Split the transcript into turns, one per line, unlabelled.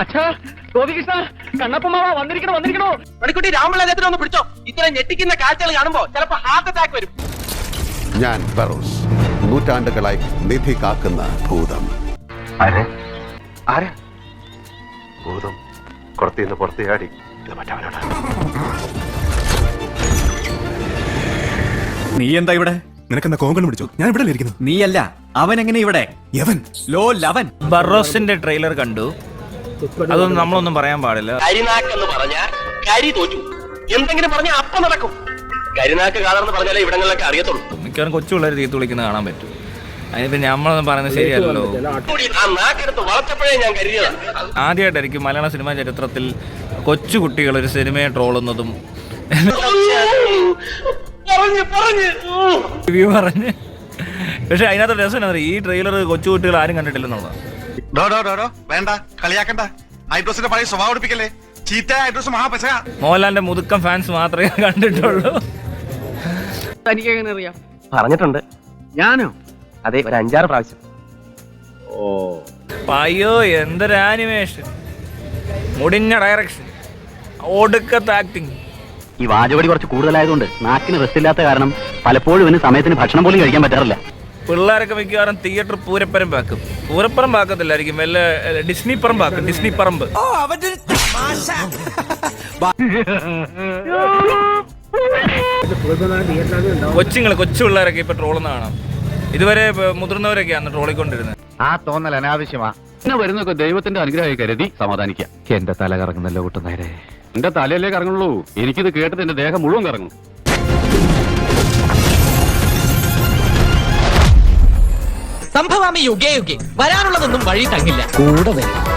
അച്ഛാ ഗോപികൃഷ്ണ കണ്ണപ്പമാവ വന്നിരിക്കണോ വന്നിരിക്കണോ?
മണിക്കുട്ടി ഒന്ന് പിടിച്ചോ. ഇത്ര ഞെട്ടിക്കുന്ന കാഴ്ചകൾ കാണുമ്പോ ചിലപ്പോ ഹാർട്ട് അറ്റാക്ക് വരും.
ഞാൻ ഫെറോസ് നൂറ്റാണ്ടുകളായി നിധി കാക്കുന്ന ഭൂതം. ഭൂതം. കുറത്തിന്ന് പുറത്തിയാടി ഇത് മറ്റവനാണ്
നീ എന്താ ഇവിടെ?
നിനക്കെന്താ കോങ്കൺ പിടിച്ചോ? ഞാൻ ഇവിടെ ഇരിക്കുന്നു
നീയല്ല അവൻ എങ്ങനെ ഇവിടെ?
യവൻ.
ലോ ലവൻ
ബറോസിന്റെ ട്രെയിലർ കണ്ടു. അതൊന്നും നമ്മളൊന്നും പറയാൻ പാടില്ല.
കരിനാക്കെന്ന് പറഞ്ഞാൽ കരി തോറ്റു. എന്തെങ്കിലും പറഞ്ഞാൽ അപ്പ നടക്കും. കരിനാക്ക് കാതെന്ന് പറഞ്ഞാലേ ഇവിടങ്ങളിലൊക്കെ അറിയത്തുള്ളൂ.
മിക്കവാറും കൊച്ചു പിള്ളേർ തീർത്ത് വിളിക്കുന്നത് കാണാൻ പറ്റും. അതിനിപ്പോ നമ്മളൊന്നും പറയുന്നത് ശരിയല്ലല്ലോ.
ആ നാക്കെടുത്ത് വളച്ചപ്പോഴേ ഞാൻ കരുതിയതാണ്.
ആദ്യമായിട്ടായിരിക്കും മലയാള സിനിമാ ചരിത്രത്തിൽ കൊച്ചു കുട്ടികൾ ഒരു സിനിമയെ ട്രോളുന്നതും
പറഞ്ഞു പറഞ്ഞു.
റിവ്യൂ പറഞ്ഞ്. പക്ഷെ അതിനകത്ത് രസം എന്താ പറയുക? ഈ ട്രെയിലർ കൊച്ചു കുട്ടികൾ ആരും കണ്ടിട്ടില്ലെന്നുള്ളതാണ്.
ഡോ ഡോ ഡോ ഡോ. വേണ്ട കളിയാക്കണ്ട. ഐഡ്രോസിന്റെ പഴയ സ്വഭാവം എടുപ്പിക്കല്ലേ ചീത്ത മഹാ മഹാപശക
മോഹൻലാലിന്റെ മുതുക്കം ഫാൻസ് മാത്രമേ കണ്ടിട്ടുള്ളൂ.
തനിക്ക് എങ്ങനെ അറിയാം
പറഞ്ഞിട്ടുണ്ട്.
ഞാനോ?
അതെ ഒരു അഞ്ചാറ് പ്രാവശ്യം.
അയ്യോ എന്തൊരു ആനിമേഷൻ മുടിഞ്ഞ ഡയറക്ഷൻ ഒടുക്കത്തെ ആക്ടിങ്
ഈ വാചപടി കുറച്ച് കൂടുതലായതുകൊണ്ട് നാക്കിന് റെസ്റ്റ് ഇല്ലാത്ത കാരണം പലപ്പോഴും ഇവന് സമയത്തിന് ഭക്ഷണം പോലും കഴിക്കാൻ പറ്റാറില്ല.
പിള്ളേരൊക്കെ മിക്കവാറും തിയേറ്റർ പൂരപ്പറമ്പാക്കും പൂരപ്പറമ്പാക്കത്തില്ലായിരിക്കും വല്ല ഡിസ്നി ഡിസ്നി പറമ്പാക്കും ഡിസ്നി പറമ്പ്. കൊച്ചുങ്ങൾ കൊച്ചു പിള്ളേരൊക്കെ ഇപ്പൊ ട്രോളുന്ന കാണാം. ഇതുവരെ മുതിർന്നവരൊക്കെയാണ് ട്രോളിക്കൊണ്ടിരുന്നത്.
ആ തോന്നൽ അനാവശ്യമാ. പിന്നെ വരുന്നൊക്കെ ദൈവത്തിന്റെ അനുഗ്രഹമായി കരുതി സമാധാനിക്കാം. എന്റെ തല കറങ്ങുന്നല്ലോ കൂട്ടുന്നേരെ എന്റെ തലയല്ലേ കറങ്ങുള്ളൂ. എനിക്കിത് കേട്ടിട്ട് എന്റെ ദേഹം മുഴുവൻ കറങ്ങും.
സംഭവാമി യുഗേ യുഗേ. വരാനുള്ളതൊന്നും വഴി തങ്ങില്ല. കൂടെ വരും.